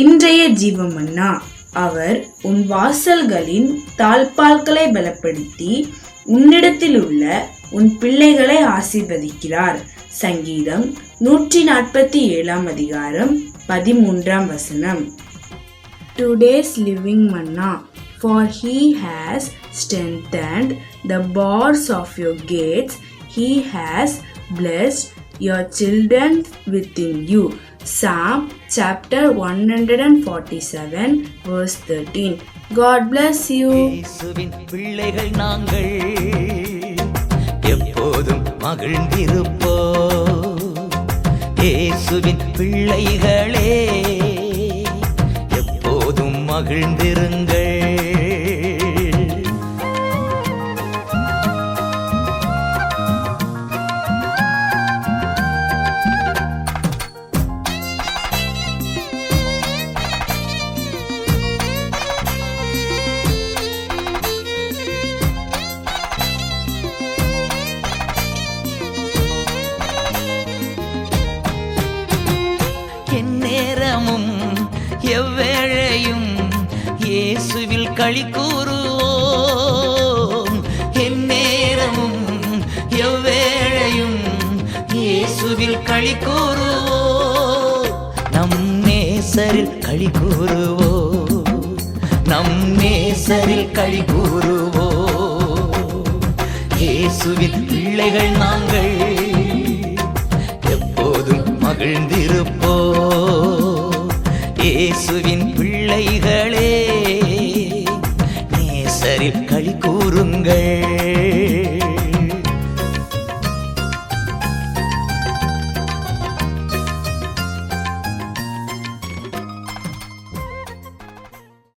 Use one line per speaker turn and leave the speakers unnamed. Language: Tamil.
இன்றைய ஜீவமன்னா அவர் உன் வாசல்களின் தாழ்பால்களை பலப்படுத்தி உன்னிடத்தில் உள்ள உன் பிள்ளைகளை ஆசீர்வதிக்கிறார். சங்கீதம் நூற்றி நாற்பத்தி ஏழாம் அதிகாரம் பதிமூன்றாம் வசனம். Today's living manna, for he has strengthened the bars of your gates he has blessed your children within you Psalm chapter 147, verse 13. God bless you.
பிள்ளைகள் நாங்கள் எப்போதும் மகிழ்ந்திருப்போ இயேசுவின் பிள்ளைகளே எப்போதும் மகிழ்ந்திருங்கள் எந்நேரமும் எவ்வேழையும் இயேசுவில் களி கூறுவோம். எந்நேரமும் எவ்வேழையும் இயேசுவில் களி கூறுவோம். நம் நேசரில் களி கூறுவோம். நம் நேசரில் களி கூறுவோம். இயேசுவின் பிள்ளைகள் நாங்கள். எப்போதும் மகிழ்ந்திருப்போம். இயேசுவின் பிள்ளைகளே நேசரில் களி கூறுங்கள்.